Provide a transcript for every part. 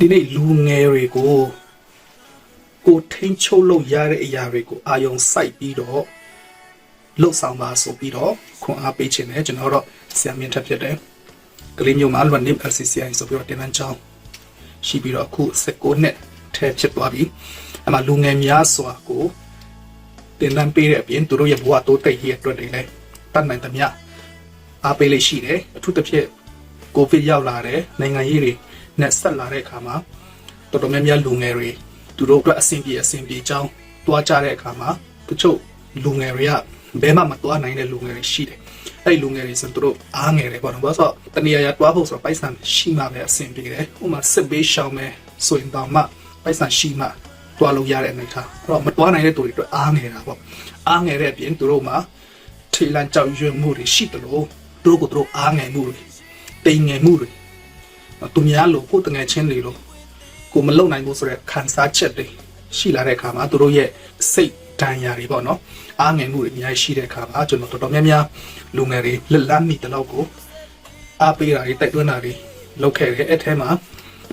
ဒီနေ့လူငယ်တွေကိုကိုထိန်ချုပ်လို့ရတဲ့အရာတွေကိုအာယုံစိုက်ပြီးတော့လှုပ်ဆောင်ပါဆိုပြီးတော့ခွန်အားပေးခြင်းနဲ့ကျွန်တော်တို့ဆရာမင်းထက်ဖြစ်တယ်ကလေးမျိုးမှာလွန်နေ LCCI ဆိုပြီးတော့တင်နန်းချောင်းရှိပြီးတော့အခု16နှစ်ထဲဖြစ်သွားပြီအမှလူငယ်များစွာကိုတင်နန်းပေးတဲ့အပြင်သူတို့ရဲ့ဘဝတိုးတက်ရေးအတွက်တွေလည်းတတ်နိုင်သမျှအားပေးလေးရှိတယ်အထူးသဖြင့်ကိုဗစ်ရောက်လာတဲ့နိုင်ငံရေးတွေ နဲ့ဆက်လာတဲ့အခါမှာတော်တော်များများလူငယ်တွေသူတို့အတွက်အဆင်ပြေအဆင်ပြေကြောင်းတွားကြတဲ့အခါမှာတချို့လူငယ်တွေကဘယ်မှမတွားနိုင်တဲ့လူငယ်တွေရှိတယ်အဲ့ဒီလူငယ်တွေဆိုသူတို့အားငယ်တယ်ပေါ့နော်ဘာလို့ဆိုတော့တနေရာရာတွားဖို့ဆိုတော့ပိုက်ဆံရှိမှပဲအဆင်ပြေတယ်ဥပမာစစ်ဘေးရှောင်မယ်ဆိုရင်တော့မှပိုက်ဆံရှိမှတွားလို့ရတဲ့အနေထားအဲ့တော့မတွားနိုင်တဲ့သူတွေအတွက်အားငယ်တာပေါ့အားငယ်တဲ့အပြင်သူတို့မှာထိလန့်ကြောက်ရွံ့မှုတွေရှိတယ်လို့သူတို့ကိုသူတို့အားငယ်မှုတွေတိမ်ငယ်မှုတွေ သူများလို့ကိုယ်တငယ်ချင်းတွေလို့ကိုမလုံနိုင်ဘူးဆိုတဲ့ခံစားချက်တွေရှိလာတဲ့အခါမှာသူတို့ရဲ့စိတ်ဒဏ်ရာတွေပေါ့နော်အားငယ်မှုတွေအများကြီးရှိတဲ့အခါမှာကျွန်တော်တော်တော်များများလူငယ်တွေလက်လန်းမိတဲ့လောက်ကိုအားပေးတာတွေတိုက်တွန်းတာတွေလုပ်ခဲ့တယ်အဲ့ထဲမှာ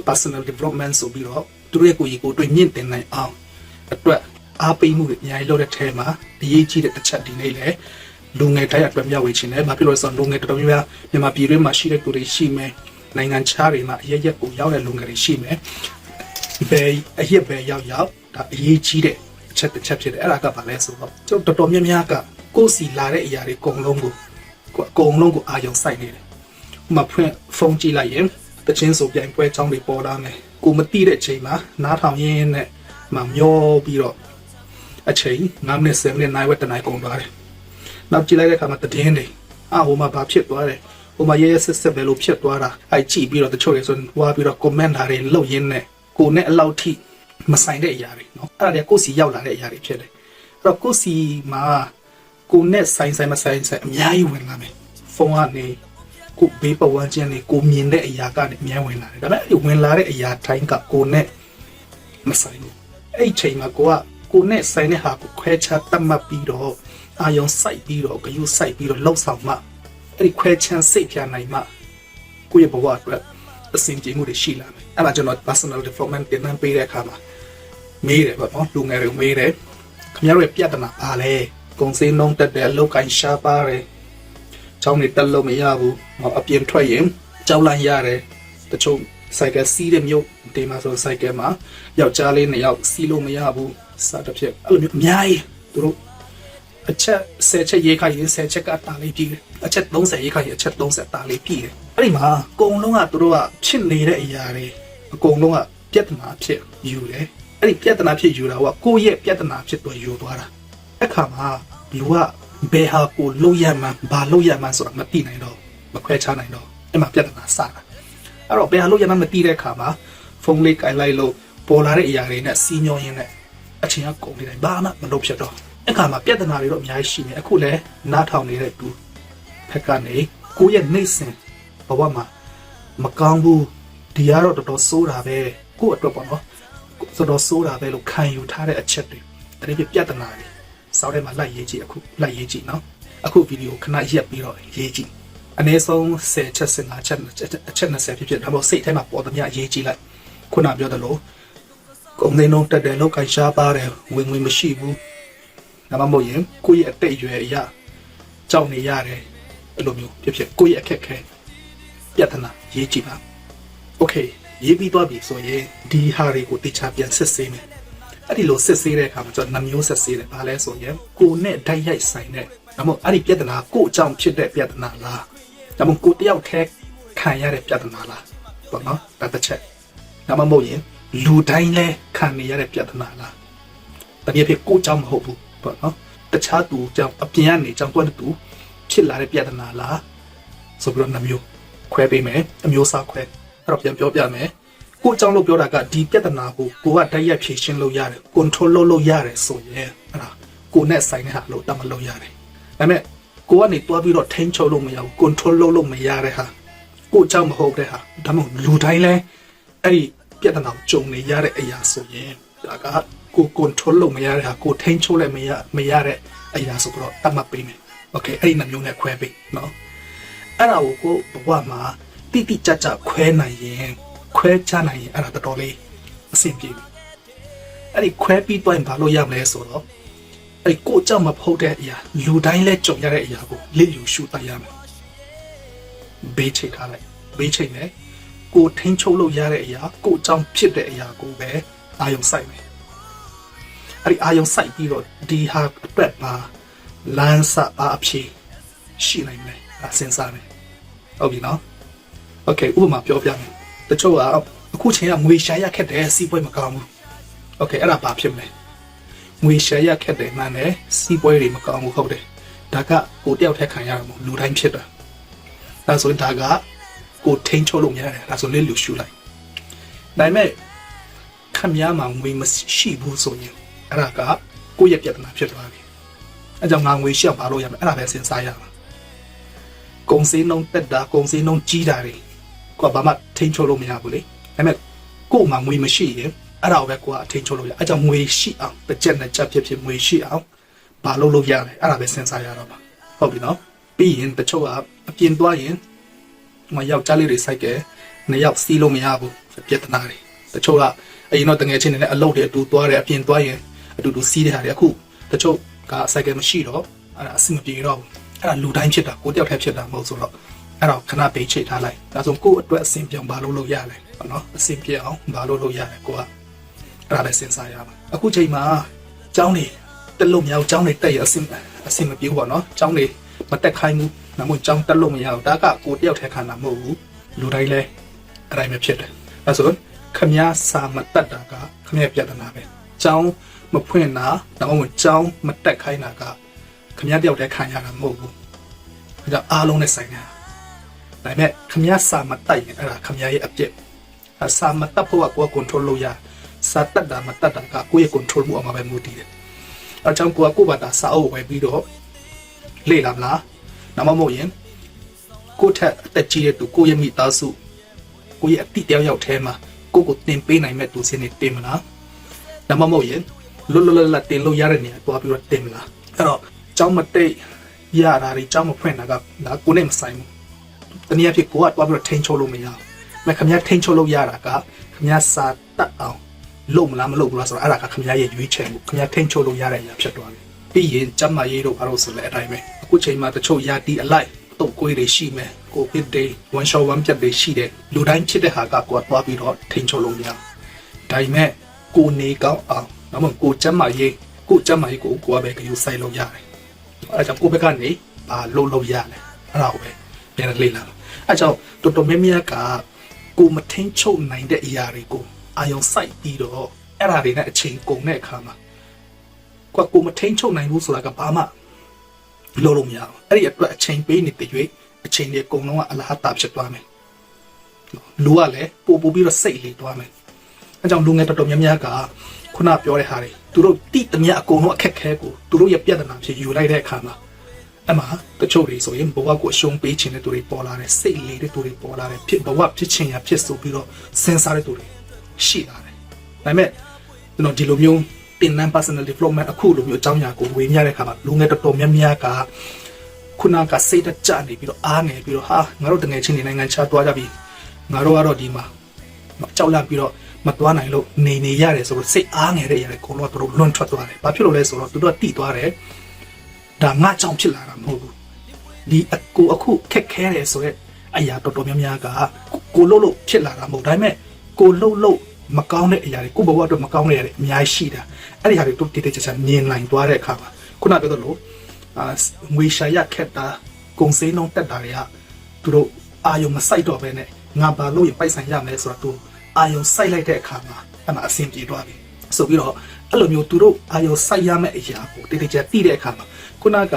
personal development ဆိုပြီးတော့သူတို့ရဲ့ကိုယ်ကြီးကိုယ်တွေ့မြင့်တင်နိုင်အောင်အတွက်အားပေးမှုတွေအများကြီးလုပ်တဲ့ထဲမှာအရေးကြီးတဲ့တစ်ချက်ဒီနေ့လေလူငယ်တိုင်းအတွက်မျှဝေခြင်းနဲ့ဘာဖြစ်လို့လဲဆိုတော့လူငယ်တော်တော်များများမြန်မာပြည်တွင်းမှာရှိတဲ့သူတွေရှိမယ် နိုင်ငံခြားတွေမှာအရရက်ကိုရောက်တဲ့လူငယ်တွေရှိမယ်။ဘယ်အရက်ပဲရောက်ရောက်ဒါအရေးကြီးတဲ့အချက်တစ်ချက်ဖြစ်တယ်အဲ့ဒါကဘာလဲဆိုတော့ကျွန်တော်တော်တော်များများကကိုယ်စီလာတဲ့အရာတွေအကုန်လုံးကိုကိုယ်အကုန်လုံးကိုအာရုံစိုက်နေတယ်။ဥပမာဖွင့်ဖုန်းကြည့်လိုက်ရင်တချင်းဆိုပြိုင်ပွဲအကြောင်းတွေပေါ်လာမယ်။ကိုမသိတဲ့အချိန်မှာနားထောင်ရင်းနဲ့မမျောပြီးတော့အချိန်9မိနစ်10မိနစ်နိုင်ဝက်တနိုင်ကုန်သွားတယ်။နောက်ကြည့်လိုက်တဲ့အခါမှာတည်င်းတွေအာဟိုမှာဘာဖြစ်သွားတယ် ဟိုမှာရဲရဲဆက်ဆက်ပဲလို့ဖြစ်သွားတာအဲ့ကြည့်ပြီးတော့တချို့တွေဆိုဝါပြီးတော့ comment ဓာတ်တွေလုပ်ရင်းနဲ့ကိုနဲ့အလောက်ထိမဆိုင်တဲ့အရာတွေเนาะအဲ့ဒါတွေကကိုစီရောက်လာတဲ့အရာတွေဖြစ်တယ်အဲ့တော့ကိုစီမှာကိုနဲ့ဆိုင်ဆိုင်မဆိုင်ဆိုင်အများကြီးဝင်လာမယ်ဖုန်းကနေကိုဘေးပဝန်းကျင်နေကိုမြင်တဲ့အရာကနေအများဝင်လာတယ်ဒါပေမဲ့အဲ့ဒီဝင်လာတဲ့အရာတိုင်းကကိုနဲ့မဆိုင်ဘူးအဲ့ဒီချိန်မှာကိုကကိုနဲ့ဆိုင်တဲ့ဟာကိုခွဲခြားတတ်မှတ်ပြီးတော့အာယုံစိုက်ပြီးတော့ဂယုစိုက်ပြီးတော့လှုပ်ဆောင်မှ အဲ့ဒီခွဲချမ်းစိတ်ဖြာနိုင်မှကိုယ့်ရဲ့ဘဝအတွက်အဆင်ပြေမှုတွေရှိလာမယ်အဲ့ဒါကျွန်တော် personal development ပြန်နှံပေးတဲ့အခါမှာမေးတယ်ပေါ့နော်လူငယ်တွေမေးတယ်ခင်ဗျားတို့ရဲ့ပြဿနာပါလဲကုံစင်းနှုံးတက်တယ်အလုတ်ကိုင်းရှားပါတယ်ချောင်းတွေတက်လို့မရဘူးဟောအပြင်ထွက်ရင်ကြောက်လန့်ရတယ်တချို့ဆိုင်ကယ်စီးတဲ့မြို့ဒီမှာဆိုဆိုင်ကယ်မှာယောက်ျားလေးနှစ်ယောက်စီးလို့မရဘူးစသဖြင့်အဲ့လိုမျိုးအများကြီးသူတို့ အချက်10ချက်ရေးခိုင်းရင်10ချက်ကတာလေးပြည်တယ်အချက်30ရေးခိုင်းရင်အချက်30တာလေးပြည်တယ်အဲ့ဒီမှာအကုန်လုံးကသူတို့ကဖြစ်နေတဲ့အရာတွေအကုန်လုံးကပြဿနာဖြစ်ယူတယ်အဲ့ဒီပြဿနာဖြစ်ယူတာကကိုယ့်ရဲ့ပြဿနာဖြစ်တော့ယူသွားတာအခါမှာလူကဘယ်ဟာကိုလုံးရမှန်းဘာလုံးရမှန်းဆိုတာမသိနိုင်တော့မခွဲခြားနိုင်တော့အဲ့မှာပြဿနာစတာအဲ့တော့ဘယ်ဟာလုံးရမှန်းမသိတဲ့အခါမှာဖုန်းလေးကင်လိုက်လို့ပေါ်လာတဲ့အရာတွေနဲ့စီးညောရင်းနဲ့အချိန်ကကုန်နေတယ်ဘာမှမလုပ်ဖြစ်တော့ အခါမှာပြဿနာတွေတော့အများကြီးရှိနေအခုလည်းနားထောင်နေတဲ့သူဖက်ကနေကိုယ့်ရဲ့နှိမ့်စင်ဘဝမှာမကောင်းဘူးဒီကတော့တော်တော်ဆိုးတာပဲကိုယ့်အတွက်ပေါ့နော်တော်တော်ဆိုးတာပဲလို့ခံယူထားတဲ့အချက်တွေတကယ်ပြဿနာတွေစောက်ထဲမှာလိုက်ရေးကြည့်အခုလိုက်ရေးကြည့်နော်အခုဗီဒီယိုခဏရက်ပြီးတော့ရေးကြည့်အနည်းဆုံး10ချက်15ချက်အချက်20ဖြစ်ဖြစ်ဒါမှမဟုတ်စိတ်ထဲမှာပေါ်သမျှရေးကြည့်လိုက်ခုနပြောသလိုကုံသိန်းလုံးတက်တယ်လောက်ကန်ရှားပါတယ်ဝင်ဝင်မရှိဘူး ဒါမှမဟုတ်ရင်ကိုယ့်ရဲ့အတိတ်အရွယ်အရာကြောက်နေရတယ်အဲ့လိုမျိုးဖြစ်ဖြစ်ကိုယ့်ရဲ့အခက်အခဲပြဿနာရေးကြည့်ပါโอเคရေးပြီးသွားပြီဆိုရင်ဒီဟာတွေကိုတေချာပြန်စစ်ဆေးမယ်အဲ့ဒီလိုစစ်ဆေးတဲ့အခါမှာကျွန်တော်နှမျိုးစစ်ဆေးတယ်ဘာလဲဆိုရင်ကိုယ်နဲ့ဓာတ်ရိုက်ဆိုင်တဲ့ဒါမှမဟုတ်အဲ့ဒီပြဿနာကိုယ့်အကြောင်းဖြစ်တဲ့ပြဿနာလားဒါမှမဟုတ်ကိုယ်တယောက်ထဲခံရတဲ့ပြဿနာလားပေါ့နော်ဒါတစ်ချက်ဒါမှမဟုတ်ရင်လူတိုင်းလဲခံနေရတဲ့ပြဿနာလား တကယ်ဖြစ်ကိုကြောင့်မဟုတ်ဘူး ပေါ့နော်တခြားသူကြောင့်အပြင်ကနေကြောင့်တွက်တူဖြစ်လာတဲ့ပြဿနာလားဆိုပြီးတော့နှမျိုးခွဲပေးမယ်အမျိုးအစားခွဲအဲ့တော့ပြန်ပြောပြမယ်ကိုကြောင့်လို့ပြောတာကဒီပြဿနာကိုကိုကတိုက်ရိုက်ဖြေရှင်းလို့ရတယ် control လုပ်လို့ရတယ်ဆိုရင်အဲ့ဒါကိုနဲ့ဆိုင်တဲ့ဟာလို့တတ်မလို့ရတယ်ဒါပေမဲ့ကိုကနေတွားပြီးတော့ထိန်းချုပ်လို့မရဘူး control လုပ်လို့မရတဲ့ဟာကိုကြောင့်မဟုတ်တဲ့ဟာဒါမှမဟုတ်လူတိုင်းလဲအဲ့ဒီပြဿနာကိုကြုံနေရတဲ့အရာဆိုရင်ဒါက ကို control လုပ်မရတဲ့ဟာကိုထိန်းချုပ်လည်းမရမရတဲ့အရာဆိုတော့တတ်မှတ်ပေးမယ်โอเคအဲ့ဒီနှမျိုးနဲ့ခွဲပေးเนาะအဲ့ဒါကိုကိုဘဝမှာတိတိကျကျခွဲနိုင်ရင် ခွဲချနိုင်ရင်အဲ့ဒါတော်တော်လေးအဆင်ပြေပြီအဲ့ဒီခွဲပြီးတော့ရင်ဘာလို့ရမလဲဆိုတော့အဲ့ဒီကိုကြောက်မဖုတ်တဲ့အရာလူတိုင်းလဲကြုံရတဲ့အရာကိုလစ်ယူရှုတတ်ရမယ်ဘေးချိတ်ထားလိုက်ဘေးချိတ်နဲ့ကိုထိန်းချုပ်လို့ရတဲ့အရာကိုကြောင့်ဖြစ်တဲ့အရာကိုပဲအာယုံစိုက်မယ် အဲ့ဒီအာယုံစိုက်ပြီးတော့ဒီဟာအတွက်ပါလမ်းစပါအဖြစ်ရှိနိုင်မယ်အစဉ်းစားမယ်ဟုတ်ပြီနော် โอเคဥပမာပြောပြမယ်တချို့ကအခုချိန်ကငွေရှာရခက်တယ်စီးပွဲမကောင်းဘူးโอเคအဲ့ဒါဘာဖြစ်မလဲငွေရှာရခက်တယ်မှန်တယ်စီးပွဲတွေမကောင်းဘူးဟုတ်တယ်ဒါကကိုတယောက်ထက်ခံရမှာမဟုတ်လူတိုင်းဖြစ်တာဒါဆိုရင်ဒါကကိုထိန်းချုပ်လို့မရတယ်ဒါဆိုလေလူရှူလိုက်ဒါပေမဲ့ခမရမှာငွေမရှိဘူးဆိုရင် အဲ့ဒါကကိုယ့်ရဲ့ပြဿနာဖြစ်သွားပြီအဲကြောင့်ငါငွေရှောက်ပါလို့ရမယ်အဲ့ဒါပဲစဉ်းစားရမှာကုံစင်းနှုံးတက်တာကုံစင်းနှုံးကြီးတာတွေကိုကဘာမှထိန်းချုပ်လို့မရဘူးလေဒါပေမဲ့ကို့မှာငွေမရှိရင်အဲ့ဒါကိုပဲကိုကအထိန်းချုပ်လို့ရအဲ့ကြောင့်ငွေရှိအောင်တစ်ချက်နဲ့ချက်ဖြစ်ဖြစ်ငွေရှိအောင်ဘာလုပ်လို့ရလဲအဲ့ဒါပဲစဉ်းစားရတော့ပါဟုတ်ပြီနော်ပြီးရင်တချို့ကအပြင်သွားရင်မယောက်ျားလေးတွေစိုက်ကဲနှစ်ယောက်စီးလို့မရဘူးပြဿနာတွေတချို့ကအရင်တော့တငယ်ချင်းတွေနဲ့အလုပ်တွေအတူသွားတယ်အပြင်သွားရင် အတူတူစီးတဲ့ဟာတွေအခုတချို့ကစိုက်ကဲမရှိတော့အဲ့ဒါအဆင်မပြေတော့ဘူးအဲ့ဒါလူတိုင်းဖြစ်တာကိုတယောက်တည်းဖြစ်တာမဟုတ်ဆိုတော့အဲ့တော့ခဏပေးချိတ်ထားလိုက်ဒါဆိုကိုယ့်အတွက်အဆင်ပြေအောင်ဘာလုပ်လို့ရလဲဟုတ်နော်အဆင်ပြေအောင်ဘာလုပ်လို့ရလဲကိုကအဲ့ဒါလည်းစဉ်းစားရမှာအခုချိန်မှာကျောင်းနေတက်လို့မရဘူးကျောင်းနေတက်ရအဆင်အဆင်မပြေဘူးပေါ့နော်ကျောင်းနေမတက်ခိုင်းဘူးဒါမှမဟုတ်ကျောင်းတက်လို့မရဘူးဒါကကိုတယောက်တည်းခံတာမဟုတ်ဘူးလူတိုင်းလည်းအဲ့တိုင်းပဲဖြစ်တယ်အဲဆိုခမည်းစာမတက်တာကခမည်းပြဿနာပဲကျောင်း မဖွင့်တာဒါမှမဟုတ်ကျောင်းမတက်ခိုင်းတာကခမရတယောက်တည်းခံရတာမဟုတ်ဘူး။ဒါကြောင့်အားလုံးနဲ့ဆိုင်တာ။ဒါပေမဲ့ခမရစာမတိုက်ရင်အဲ့ဒါခမရရဲ့အပြစ်။အစာမတက်ဖို့ကကိုယ် control လုပ်ရ။စာတက်တာမတက်တာကကိုယ့်ရဲ့ control မှုအမှာပဲမူတည်တယ်။အဲကြောင့်ကိုယ်ကကိုယ့်ဘာသာစာအုပ်ဝယ်ပြီးတော့လေ့လာမလား။ဒါမှမဟုတ်ရင်ကိုယ့်ထက်အသက်ကြီးတဲ့သူကိုယ့်ရဲ့မိသားစုကိုယ့်ရဲ့အတိတ်တယောက်ယောက်ထဲမှာကိုယ့်ကိုတင်ပေးနိုင်မဲ့သူစင်းနေတင်မလား။ဒါမှမဟုတ်ရင် လွတ်လွတ်လပ်လပ်တင်လို့ရတဲ့နေရာတွားပြီးတော့တင်မလား။အဲ့တော့ကျောင်းမတိတ်ရတာတွေကျောင်းမဖွင့်တာကဒါကိုနဲ့မဆိုင်ဘူး။တနည်းအားဖြင့်ကိုကတွားပြီးတော့ထိန်းချုပ်လို့မရဘူး။မခင်ဗျားထိန်းချုပ်လို့ရတာကခင်ဗျားစာတက်အောင်လုပ်မလားမလုပ်ဘူးလားဆိုတော့အဲ့ဒါကခင်ဗျားရဲ့ရွေးချယ်မှုခင်ဗျားထိန်းချုပ်လို့ရတဲ့အရာဖြစ်သွားပြီ။ပြီးရင်ကျမရေးတို့ဘာလို့ဆိုလဲအတိုင်းပဲ။အခုချိန်မှာတချို့ယာတီအလိုက်တုတ်ကွေးတွေရှိမယ်။ကိုဗစ်တွေ one shot one ပြတ်တွေရှိတယ်။လူတိုင်းဖြစ်တဲ့ဟာကကိုကတွားပြီးတော့ထိန်းချုပ်လို့မရဘူး။ဒါပေမဲ့ကိုနေကောင်းအောင် ဒါမှမဟုတ်ကိုကျမရေးကိုကျမရေးကိုကိုကပဲကြိုးဆိုင်လို့ရတယ်။အဲကြောင့်ကိုယ့်ဘက်ကနေဘာလုပ်လို့ရလဲအဲ့ဒါကိုပဲပြန်လေ့လာလို့အဲကြောင့်တော်တော်များများကကိုမထင်းချုပ်နိုင်တဲ့အရာတွေကိုအာယုံစိုက်ပြီးတော့အဲ့ဒါတွေနဲ့အချိန်ကုန်တဲ့အခါမှာကိုကကိုမထင်းချုပ်နိုင်ဘူးဆိုတာကဘာမှလုပ်လို့မရဘူးအဲ့ဒီအတွက်အချိန်ပေးနေတဲ့၍အချိန်တွေအကုန်လုံးကအလားတာဖြစ်သွားမယ်လူကလည်းပို့ပို့ပြီးတော့စိတ်လေသွားမယ် အဲကြောင့်လူငယ်တော်တော်များများကခုနပြောတဲ့ဟာတွေသူတို့တိတမျှအကုန်လုံးအခက်ခဲကိုသူတို့ရဲ့ပြဿနာဖြစ်ယူလိုက်တဲ့အခါမှာအမှတချို့တွေဆိုရင်ဘဝကိုအရှုံးပေးခြင်းတဲ့သူတွေပေါ်လာတယ်စိတ်လေးတဲ့သူတွေပေါ်လာတယ်ဖြစ်ဘဝဖြစ်ခြင်းရဖြစ်ဆိုပြီးတော့စဉ်းစားတဲ့သူတွေရှိလာတယ်ဒါပေမဲ့ကျွန်တော်ဒီလိုမျိုးတင်နန်း personal development အခုလိုမျိုးအကြောင်းအရာကိုဝေမျှတဲ့အခါမှာလူငယ်တော်တော်များများကခုနကစိတ်တကြနေပြီးတော့အားငယ်ပြီးတော့ဟာငါတို့တငယ်ချင်းတွေနိုင်ငံခြားသွားကြပြီငါတို့ကတော့ဒီမှာကြောက်လန့်ပြီးတော့ မသွားနိုင်လို့နေနေရတယ်ဆိုတော့စိတ်အားငယ်တဲ့ຢာတွေအကုန်လုံးကတို့လွန်ထွက်သွားတယ်။ဘာဖြစ်လို့လဲဆိုတော့သူတို့ကတိသွားတယ်။ဒါငါကြောင့်ဖြစ်လာတာမဟုတ်ဘူး။ဒီအကိုအခုခက်ခဲတယ်ဆိုတော့အရာတော်တော်များများကကိုလှုပ်လို့ဖြစ်လာတာမဟုတ်ဒါပေမဲ့ကိုလှုပ်လို့မကောင်းတဲ့အရာတွေကိုဘဝအတွက်မကောင်းတဲ့အရာတွေအများကြီးရှိတာအဲ့ဒီဟာတွေတို့တိတိကျကျမြင်နိုင်သွားတဲ့အခါမှာခုနပြောသလိုအာငွေရှာရခက်တာကုံစင်းလုံးတက်တာတွေကသူတို့အာယုံမဆိုင်တော့ဘဲနဲ့ငါဘာလို့ရပိုက်ဆိုင်ရမယ်ဆိုတော့သူ အာယုံစိုက်လိုက်တဲ့အခါမှာအဲ့မှာအဆင်ပြေသွားပြီဆိုပြီးတော့အဲ့လိုမျိုးသူတို့အာယုံစိုက်ရမယ့်အရာကိုတိတိကျကျသိတဲ့အခါမှာခုနက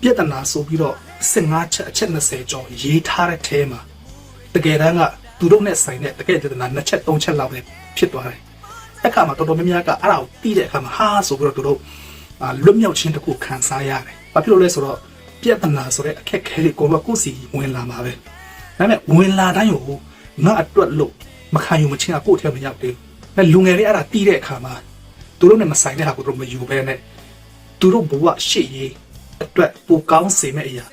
ပြဿနာဆိုပြီးတော့15ချက်အချက်20ကျော်ရေးထားတဲ့အဲမှာတကယ်တမ်းကသူတို့နဲ့ဆိုင်တဲ့တကယ်ပြဿနာ2ချက်3ချက်လောက်ပဲဖြစ်သွားတယ်အဲ့ခါမှာတော်တော်များများကအဲ့ဒါကိုသိတဲ့အခါမှာဟာဆိုပြီးတော့သူတို့အာလွတ်မြောက်ခြင်းတစ်ခုခံစားရတယ်ဘာဖြစ်လို့လဲဆိုတော့ပြဿနာဆိုတဲ့အခက်အခဲတွေကိုတော့ကိုယ်စီဝင်လာမှာပဲဒါပေမဲ့ဝင်လာတိုင်းကိုငါအတွက်လို့ မခံယူမချင်းကကိုယ့်ထဲမရောက်သေးဘူးအဲလူငယ်လေးအဲ့ဒါတီးတဲ့အခါမှာသူတို့နဲ့မဆိုင်တဲ့ဟာကိုတော့မယူဘဲနဲ့သူတို့ဘဝရှေ့ရေးအတွက်ပိုကောင်းစေမယ့်အရာ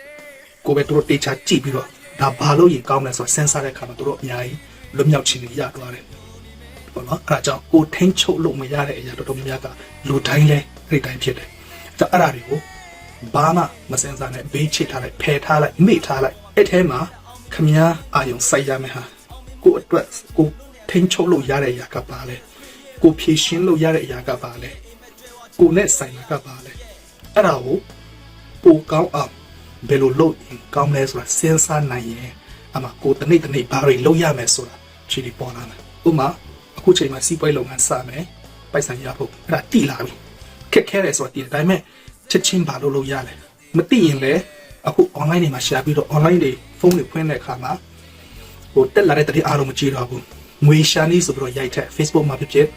ကိုပဲသူတို့တေချာကြည့်ပြီးတော့ဒါဘာလို့ရင်ကောင်းလဲဆိုတော့စဉ်းစားတဲ့အခါမှာသူတို့အများကြီးလွတ်မြောက်ခြင်းတွေရသွားတယ်ပေါ့နော်အဲ့ဒါကြောင့်ကိုထိန်ချုပ်လို့မရတဲ့အရာတော်တော်များများကလူတိုင်းလဲအဲ့ဒီတိုင်းဖြစ်တယ်အဲ့ဒါအဲ့ဒါတွေကိုဘာမှမစင်စားနဲ့ဘေးချိတ်ထားလိုက်ဖယ်ထားလိုက်မိထားလိုက်အဲ့ထဲမှာခမည်းအာယုံစိုက်ရမယ်ဟာ ကိုအတွက်ကိုထိန်ချုပ်လို့ရတဲ့အရာကပါလဲကိုဖြည့်ရှင်းလို့ရတဲ့အရာကပါလဲကိုနဲ့ဆိုင်တာကပါလဲအဲ့ဒါကိုပိုကောင်းအောင်ဘယ်လိုလုပ်ရင်ကောင်းလဲဆိုတာစဉ်းစားနိုင်ရင်အမှကိုတနေ့တနေ့ဘာတွေလုပ်ရမယ်ဆိုတာဖြေပြီးပေါ်လာတယ်ဥပမာအခုချိန်မှာစီးပွားရေးလုပ်ငန်းစမယ်ပိုက်ဆံရဖို့အဲ့ဒါတိလာပြီခက်ခဲတယ်ဆိုတာတည်တယ်ဒါပေမဲ့ချက်ချင်းဘာလုပ်လို့ရလဲမသိရင်လည်းအခု online တွေမှာရှာပြီးတော့ online တွေဖုန်းတွေဖွင့်တဲ့အခါမှာ ဟိုတက်လာတဲ့တတိအားလုံးမကြည့်တော့ဘူးငွေရှာနေဆိုပြီးတော့ရိုက်ထက် Facebook မှာဖြစ်ဖြစ်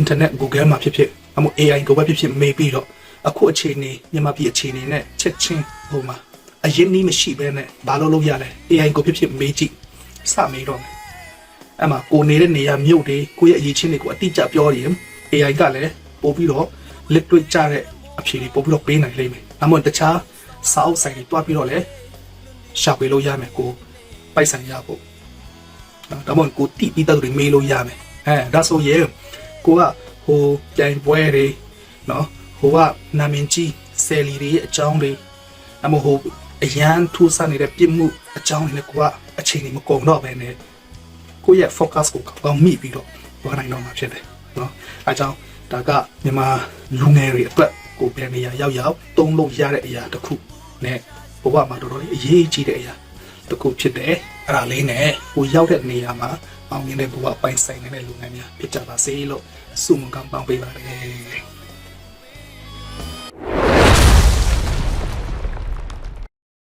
internet Google မှာဖြစ်ဖြစ်အမို့ AI ကိုပဲဖြစ်ဖြစ်မေးပြီးတော့အခုအခြေအနေမြန်မာပြည်အခြေအနေနဲ့ချက်ချင်းဟိုမှာအရင်နီးမရှိဘဲနဲ့ဘာလို့လုပ်ရလဲ AI ကိုဖြစ်ဖြစ်မေးကြည့်စမေးတော့မယ်အဲ့မှာကိုနေတဲ့နေရာမြို့တွေကိုယ့်ရဲ့အရေးချင်းတွေကိုအတိအကျပြောရင် AI ကလည်းပို့ပြီးတော့လက်တွေ့ကြတဲ့အဖြေတွေပို့ပြီးတော့ပေးနိုင်လိမ့်မယ်အမို့တခြားစာအုပ်ဆိုင်တွေတွားပြီးတော့လည်းရှာပေးလို့ရမယ်ကိုပိုက်ဆံရဖို့ ဒါမှမဟုတ်ကိုတိပြီးတဲ့သူတွေမေးလို့ရမယ်အဲဒါဆိုရင်ကိုကဟိုပြိုင်ပွဲတွေနော်ဟိုကနာမည်ကြီးဆယ်လီတွေရဲ့အကြောင်းတွေအမဟုတ်အရန်ထူးဆန်းနေတဲ့ပြစ်မှုအကြောင်းတွေနဲ့ကိုကအချိန်ကြီးမကုန်တော့ဘဲနဲ့ကိုရဲ့ focus ကိုကောင်းမိပြီးတော့ဘာနိုင်တော့မှာဖြစ်တယ်နော်အဲကြောင့်ဒါကမြန်မာလူငယ်တွေအတွက်ကိုပြန်နေရရောက်ရောက်တုံးလို့ရတဲ့အရာတစ်ခုနဲ့ဘဝမှာတော်တော်လေးအရေးကြီးတဲ့အရာ တစ်ခုဖြစ်တယ်အဲ့ဒါလေးနဲ့ကိုရောက်တဲ့နေရာမှာအောင်မြင်တဲ့ဘဝပိုင်ဆိုင်နေတဲ့လူငယ်များဖြစ်ကြပါစေလို့ဆုမွန်ကောင်းပေါင်းပေးပါတယ်